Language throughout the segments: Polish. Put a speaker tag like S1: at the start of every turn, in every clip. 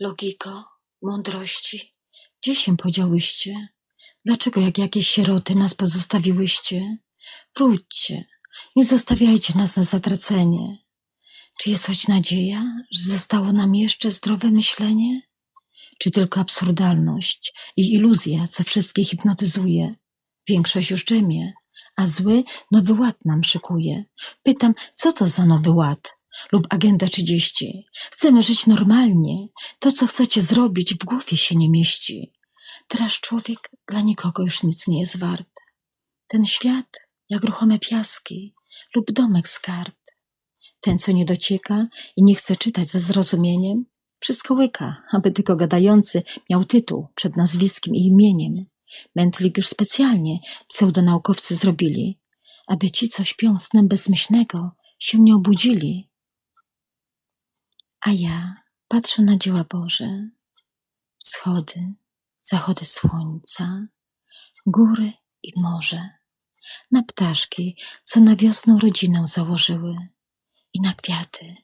S1: Logiko, mądrości, gdzie się podziałyście? Dlaczego jak jakieś sieroty nas pozostawiłyście? Wróćcie, nie zostawiajcie nas na zatracenie. Czy jest choć nadzieja, że zostało nam jeszcze zdrowe myślenie? Czy tylko absurdalność i iluzja, co wszystkich hipnotyzuje? Większość już drzemie, a zły nowy ład nam szykuje. Pytam, co to za nowy ład? Lub agenda 30. Chcemy żyć normalnie. To, co chcecie zrobić, w głowie się nie mieści. Teraz człowiek dla nikogo już nic nie jest wart. Ten świat jak ruchome piaski lub domek z kart. Ten, co nie docieka i nie chce czytać ze zrozumieniem, wszystko łyka, aby tylko gadający miał tytuł przed nazwiskiem i imieniem. Mętlik już specjalnie pseudonaukowcy zrobili, aby ci, co śpią snem bezmyślnego, się nie obudzili. A ja patrzę na dzieła Boże, wschody, zachody słońca, góry i morze, na ptaszki, co na wiosnę rodzinę założyły i na kwiaty,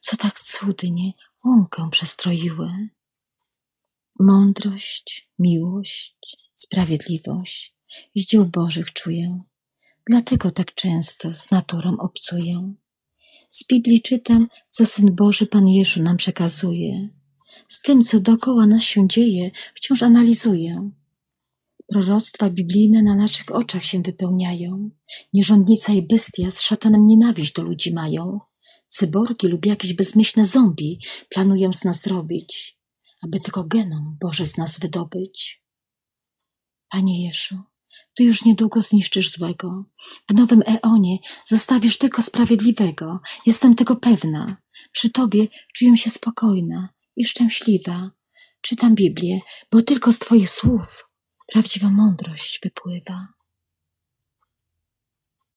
S1: co tak cudnie łąkę przestroiły. Mądrość, miłość, sprawiedliwość z dzieł Bożych czuję, dlatego tak często z naturą obcuję. Z Biblii czytam, co Syn Boży Pan Jezu nam przekazuje. Z tym, co dookoła nas się dzieje, wciąż analizuję. Proroctwa biblijne na naszych oczach się wypełniają. Nierządnica i bestia z szatanem nienawiść do ludzi mają. Cyborgi lub jakieś bezmyślne zombie planują z nas robić, aby tylko genom Boży z nas wydobyć. Panie Jeszu, Ty już niedługo zniszczysz złego. W nowym eonie zostawisz tylko sprawiedliwego. Jestem tego pewna. Przy Tobie czuję się spokojna i szczęśliwa. Czytam Biblię, bo tylko z Twoich słów prawdziwa mądrość wypływa.